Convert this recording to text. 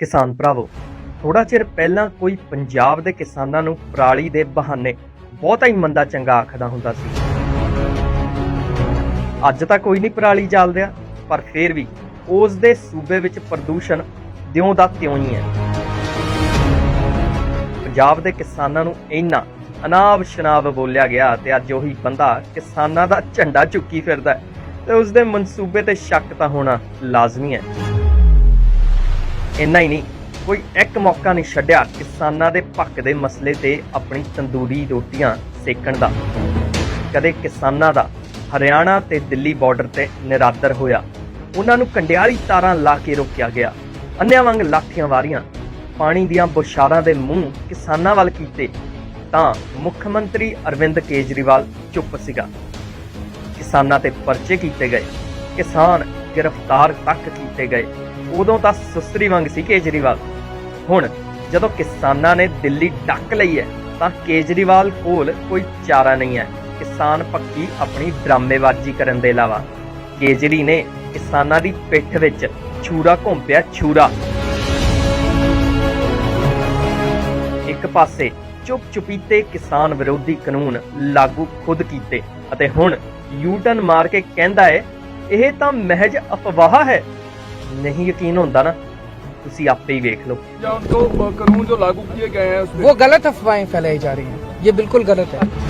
ਕਿਸਾਨ ਭਰਾਵੋ ਥੋੜਾ ਚਿਰ ਪਹਿਲਾਂ ਕੋਈ ਪੰਜਾਬ ਦੇ ਕਿਸਾਨਾਂ ਨੂੰ ਪਰਾਲੀ ਦੇ ਬਹਾਨੇ ਬਹੁਤਾ ਹੀ ਮੰਦਾ ਚੰਗਾ ਆਖਦਾ ਹੁੰਦਾ ਸੀ। ਅੱਜ ਤਾਂ ਕੋਈ ਨਹੀਂ ਪਰਾਲੀ ਜਾਲ ਰਿਹਾ, ਪਰ ਫੇਰ ਵੀ ਉਸ ਦੇ ਸੂਬੇ ਵਿੱਚ ਪ੍ਰਦੂਸ਼ਣ ਦਿਉਂ ਦਾ ਤਿਉਂ ਹੀ ਹੈ। ਪੰਜਾਬ ਦੇ ਕਿਸਾਨਾਂ ਨੂੰ ਇੰਨਾ ਅਨਾਬ ਸ਼ਨਾਬ ਬੋਲਿਆ ਗਿਆ ਤੇ ਅੱਜ ਉਹੀ ਬੰਦਾ ਕਿਸਾਨਾਂ ਦਾ ਝੰਡਾ ਚੁੱਕੀ ਫਿਰਦਾ ਤੇ ਉਸ ਦੇ ਮਨਸੂਬੇ ਤੇ ਸ਼ੱਕ ਤਾਂ ਹੋਣਾ ਲਾਜ਼ਮੀ ਹੈ। ਇੰਨਾ ਹੀ ਨਹੀਂ। ਕੋਈ ਇੱਕ ਮੌਕਾ ਨਹੀਂ ਛੱਡਿਆ ਕਿਸਾਨਾਂ ਦੇ ਭੱਕ ਦੇ ਮਸਲੇ ਤੇ ਆਪਣੀ ਤੰਦੂਰੀ ਰੋਟੀਆਂ ਸੇਕਣ ਦਾ। ਕਦੇ ਕਿਸਾਨਾਂ ਦਾ ਹਰਿਆਣਾ ਤੇ ਦਿੱਲੀ ਬਾਰਡਰ ਤੇ ਨਿਰਾਦਰ ਹੋਇਆ। ਉਹਨਾਂ ਨੂੰ ਕੰਡਿਆਲੀ ਤਾਰਾਂ ਲਾ ਕੇ ਰੋਕਿਆ ਗਿਆ। ਅੰਨਿਆਂ ਵਾਂਗ ਲਾਠੀਆਂ ਵਾਰੀਆਂ। ਪਾਣੀ ਦੀਆਂ ਬੁਸ਼ਾਰਾਂ ਦੇ ਮੂੰਹ ਕਿਸਾਨਾਂ ਵੱਲ ਕੀਤੇ। ਤਾਂ ਮੁੱਖ ਮੰਤਰੀ ਅਰਵਿੰਦ ਕੇਜਰੀਵਾਲ ਚੁੱਪ ਸੀਗਾ। ਕਿਸਾਨਾਂ ਤੇ ਪਰਚੇ ਕੀਤੇ ਗਏ। ਕਿਸਾਨ ਗ੍ਰਿਫਤਾਰ ਤੱਕ ਕੀਤੇ ਗਏ। ਉਦੋਂ ਤਾਂ ਸੁਸਤਰੀ ਵਾਂਗ ਸੀ ਕੇਜਰੀਵਾਲ। ਹੁਣ ਜਦੋਂ ਕਿਸਾਨਾਂ ਨੇ ਦਿੱਲੀ ਡੱਕ ਲਈ ਹੈ, ਤਾਂ ਕੇਜਰੀਵਾਲ ਕੋਲ ਕੋਈ ਚਾਰਾ ਨਹੀਂ ਹੈ। ਕਿਸਾਨ ਪੱਕੀ ਆਪਣੀ ਡਰਾਮੇਬਾਜ਼ੀ ਕਰਨ ਦੇ ਇਲਾਵਾ। ਕੇਜਰੀ ਨੇ ਕਿਸਾਨਾਂ ਦੀ ਪਿੱਠ ਵਿੱਚ ਛੂਰਾ ਘੁੰਪਿਆ ਛੂਰਾ। ਇੱਕ ਪਾਸੇ ਚੁੱਪ ਚੁਪੀਤੇ ਕਿਸਾਨ ਵਿਰੋਧੀ ਕਾਨੂੰਨ ਲਾਗੂ ਖੁਦ ਕੀਤੇ ਅਤੇ ਹੁਣ ਯੂਟਨ ਮਾਰ ਕੇ ਕਹਿੰਦਾ ਹੈ ਇਹ ਤਾਂ ਮਹਿਜ ਅਫਵਾਹ ਹੈ ਨਹੀਂ ਯਕੀਨ ਹੁੰਦਾ ਨਾ ਤੁਸੀਂ ਆਪੇ ਹੀ ਵੇਖ ਲਓ या उनको कानून जो लागू किए गए हैं उसमें वो गलत अफवाहें फैलाई जा रही हैं ये बिल्कुल गलत है